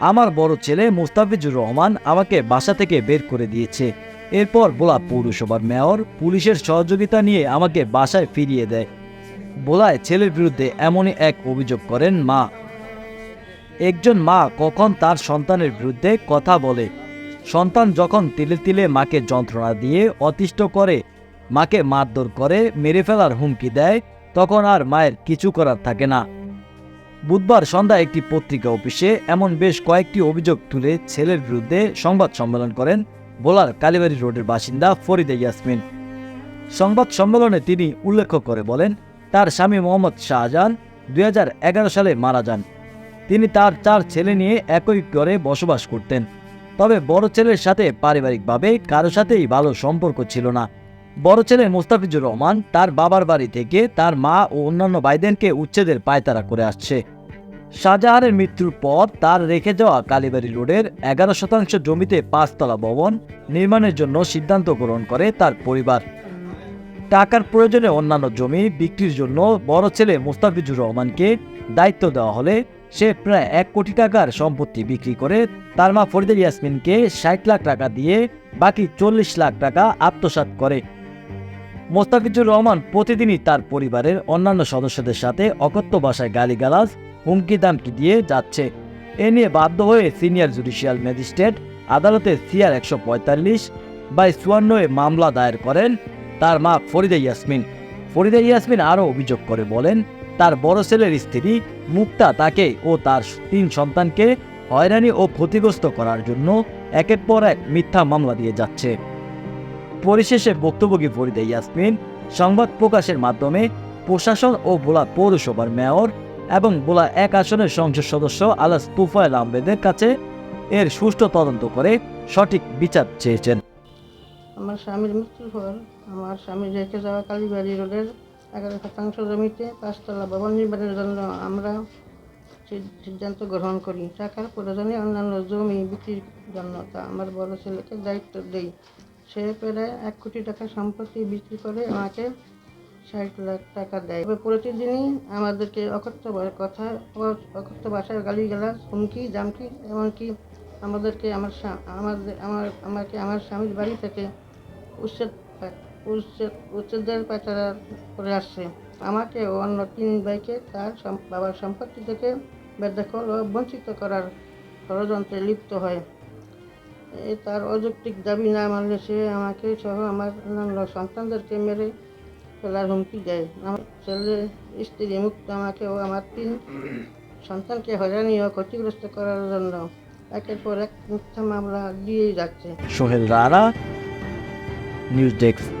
আমার বড় ছেলে মুস্তাফিজুর রহমান আমাকে বাসা থেকে বের করে দিয়েছে। এরপর বোলা পৌরসভার মেয়র পুলিশের সহযোগিতা নিয়ে আমাকে বাসায় ফিরিয়ে দেয়। বোলায় ছেলের বিরুদ্ধে এমনই এক অভিযোগ করেন মা। একজন মা কখন তার সন্তানের বিরুদ্ধে কথা বলে। সন্তান যখন তিলে তিলে মাকে যন্ত্রণা দিয়ে অতিষ্ঠ করে, মাকে মারধর করে, মেরে ফেলার হুমকি দেয়, তখন আর মায়ের কিছু করার থাকে না। বুধবার সন্ধ্যায় একটি পত্রিকা অফিসে এমন বেশ কয়েকটি অভিযোগ তুলে ছেলের বিরুদ্ধে সংবাদ সম্মেলন করেন বোলার কালীবাড়ি রোডের বাসিন্দা ফরিদা ইয়াসমিন। সংবাদ সম্মেলনে তিনি উল্লেখ করে বলেন, তার স্বামী মোহাম্মদ শাহজাহান দুই হাজার এগারো সালে মারা যান। তিনি তার চার ছেলে নিয়ে একই ঘরে বসবাস করতেন। তবে বড় ছেলের সাথে পারিবারিকভাবে কারও সাথেই ভালো সম্পর্ক ছিল না। বড় ছেলে মোস্তাফিজুর রহমান তার বাবার বাড়ি থেকে তার মা ও অন্যান্য ভাইদেরকে উচ্ছেদের পায়তারা করে আসছে। শাহজাহানের মৃত্যুর পর তার রেখে যাওয়া কালীবাড়ি রোডের এগারো শতাংশ জমিতে পাঁচতলা ভবন নির্মাণের জন্য সিদ্ধান্ত গ্রহণ করে তার পরিবার। টাকার প্রয়োজনে অন্যান্য জমি বিক্রির জন্য বড় ছেলে মোস্তাফিজুর রহমানকে দায়িত্ব দেওয়া হলে সে প্রায় এক কোটি টাকার সম্পত্তি বিক্রি করে তার মা ফরিদা ইয়াসমিনকে ষাট লাখ টাকা দিয়ে বাকি চল্লিশ লাখ টাকা আত্মসাৎ করে। মোস্তাফিজুর রহমান প্রতিদিনই তার পরিবারের অন্যান্য সদস্যদের সাথে অকথ্য ভাষায় গালিগালাজ, হুমকি দামকি দিয়ে যাচ্ছে। এ নিয়ে বাধ্য হয়ে সিনিয়র জুডিশিয়াল ম্যাজিস্ট্রেট আদালতে সিআর একশো পঁয়তাল্লিশ বাই চুয়ান্ন এ মামলা দায়ের করেন তার মা ফরিদা ইয়াসমিন। ফরিদা ইয়াসমিন আরও অভিযোগ করে বলেন, তার বড় ছেলের স্ত্রী মুক্তা তাকে ও তার তিন সন্তানকে হয়রানি ও ক্ষতিগ্রস্ত করার জন্য একের পর এক মিথ্যা মামলা দিয়ে যাচ্ছে। পরিশেষে বক্তব্যকে ফরিদা ইয়াসমিন। সংবাদ প্রকাশের মাধ্যমে প্রশাসন ও বোলা পৌরসভার মেয়র এবং বোলা এক আসনের সংসদ সদস্য আলাস তুফায়েল আহমেদের কাছে এর সুষ্ঠু তদন্ত করে সঠিক বিচার চেয়েছেন। আমার স্বামীর মৃত্যুর পর আমার স্বামী রেখে যাওয়া কালীবাড়ি রোডের এগারো শতাংশ জমিতে পাঁচতলা ভবন নির্মাণের জন্য আমরা সিদ্ধান্ত গ্রহণ করি। টাকার প্রয়োজনে অন্যান্য জমি বিক্রির জন্য তা আমার বড় ছেলেকে দায়িত্ব দেই। সে প্রায় এক কোটি টাকা সম্পত্তি বিক্রি করে আমাকে ষাট লাখ টাকা দেয়। তবে প্রতিদিনই আমাদেরকে অকথ্য কথা, অকথ্য গালি গালাজ হুমকি, জামকি, এমনকি আমাদেরকে আমার আমাদের আমার আমাকে আমার স্বামীর বাড়ি থেকে উচ্ছেদ উচ্ছেদ, উচ্ছেদের পাচারা করে আসছে। আমাকে ও অন্য তিন ভাইকে তার বাবার সম্পত্তি থেকে বেদখল ও বঞ্চিত করার ষড়যন্ত্রে লিপ্ত হয়। তার অযৌক্তিক দাবি না মানলে সে আমাকে সহ আমার সন্তানদেরকে মেরে ফেলার হুমকি দেয়। আমার ছেলে স্ত্রী মুক্ত আমাকে ও আমার তিন সন্তানকে হয়রানি ও ক্ষতিগ্রস্ত করার জন্য একের পর এক মিথ্যা মামলা দিয়েই যাচ্ছে। Sohel Rana, news desk.